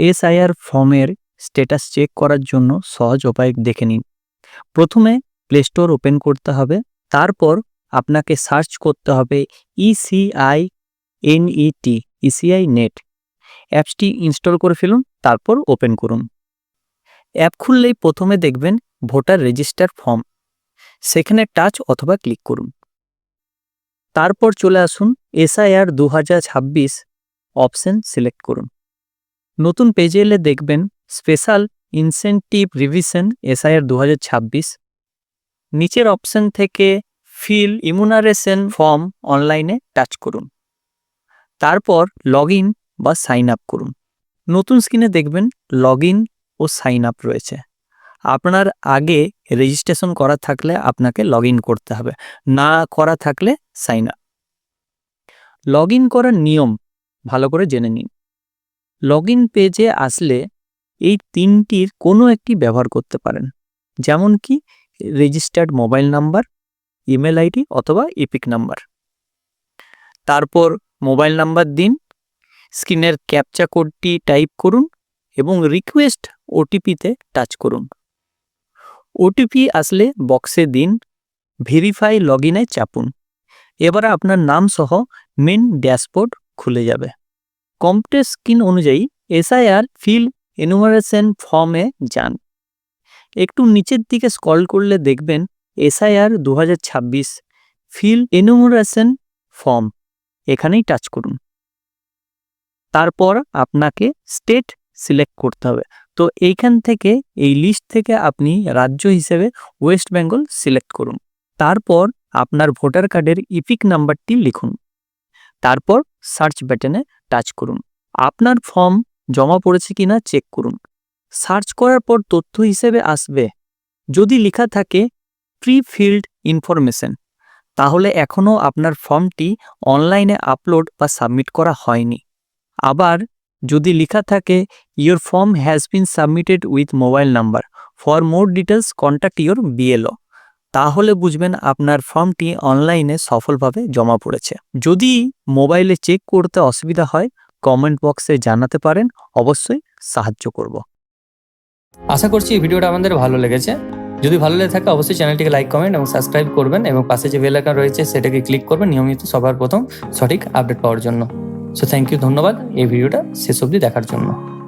SIR ফর্মের status check করার জন্য সহজ উপায় দেখে নিন। প্রথমে প্লে স্টোর ওপেন করতে হবে। তারপর আপনাকে সার্চ করতে হবে E C I N E T E C I net অ্যাপসটি ইনস্টল করে ফেলুন, তারপর ওপেন করুন। অ্যাপ খুললেই প্রথমে দেখবেন ভোটার রেজিস্টার ফর্ম সেখানে টাচ অথবা ক্লিক করুন। তারপর চলে আসুন এসআইআর দু হাজার ছাব্বিশ অপশন সিলেক্ট করুন। নতুন পেজে এলে দেখবেন স্পেশাল ইনসেন্টিভ রিভিশন এসআইআর দু হাজার ছাব্বিশ। নিচের অপশন থেকে ফিল ইমুনারেশন ফর্ম অনলাইনে টাচ করুন। তারপর লগ বা সাইন আপ করুন। নতুন স্ক্রিনে দেখবেন লগ ও সাইন আপ রয়েছে। আপনার আগে রেজিস্ট্রেশন করা থাকলে আপনাকে লগ করতে হবে, না করা থাকলে সাইন আপ। লগ করার নিয়ম ভালো করে জেনে নিন। লগ ইন পেজে আসলে এই তিনটির কোনো একটি ব্যবহার করতে পারেন। যেমন কি registered mobile number email ID অথবা ইপিক নাম্বার তারপর মোবাইল নাম্বার দিন স্ক্রিনের ক্যাপচা কোডটি টাইপ করুন এবং রিকোয়েস্ট ওটিপিতে টাচ করুন। ওটিপি আসলে বক্সে দিন ভেরিফাই লগ চাপুন। এবার আপনার নাম সহ মেন ড্যাশবোর্ড খুলে যাবে। কম্পিউটার স্ক্রিন অনুযায়ী S I R fill enumeration ফর্মে যান। একটু নিচের দিকে স্ক্রল করলে দেখবেন এসআইআর দু ফিল এনুমারেশন ফর্ম। এখানেই টাচ করুন। তারপর আপনাকে স্টেট সিলেক্ট করতে হবে। তো এইখান থেকে, এই লিস্ট থেকে আপনি রাজ্য হিসেবে ওয়েস্ট বেঙ্গল সিলেক্ট করুন। তারপর আপনার ভোটার কার্ডের ইপিক নাম্বারটি লিখুন। তারপর সার্চ বাটনে টাচ করুন। আপনার ফর্ম জমা পড়েছে কিনা চেক করুন। সার্চ করার পর তথ্য হিসেবে আসবে। যদি লেখা থাকে প্রি ফিল্ড ইনফরমেশন তাহলে এখনও আপনার ফর্মটি অনলাইনে আপলোড বা সাবমিট করা হয়নি। আবার যদি লেখা থাকে your form has been submitted with mobile number. For more details contact your B L O. তাহলে বুঝবেন আপনার ফর্মটি অনলাইনে সফলভাবে জমা পড়েছে। যদি মোবাইলে চেক করতে অসুবিধা হয় কমেন্ট বক্সে জানাতে পারেন, অবশ্যই সাহায্য করব। আশা করছি এই ভিডিওটা আমাদের ভালো লেগেছে। যদি ভালো লেগে থাকে, অবশ্যই চ্যানেলটিকে লাইক কমেন্ট এবং সাবস্ক্রাইব করবেন এবং পাশে যে বেল আইকন রয়েছে, সেটাকে ক্লিক করবেন নিয়মিত সবার প্রথম সঠিক আপডেট পাওয়ার জন্য। সো থ্যাংক ইউ ধন্যবাদ। এই ভিডিওটা শেষ অবধি দেখার জন্য।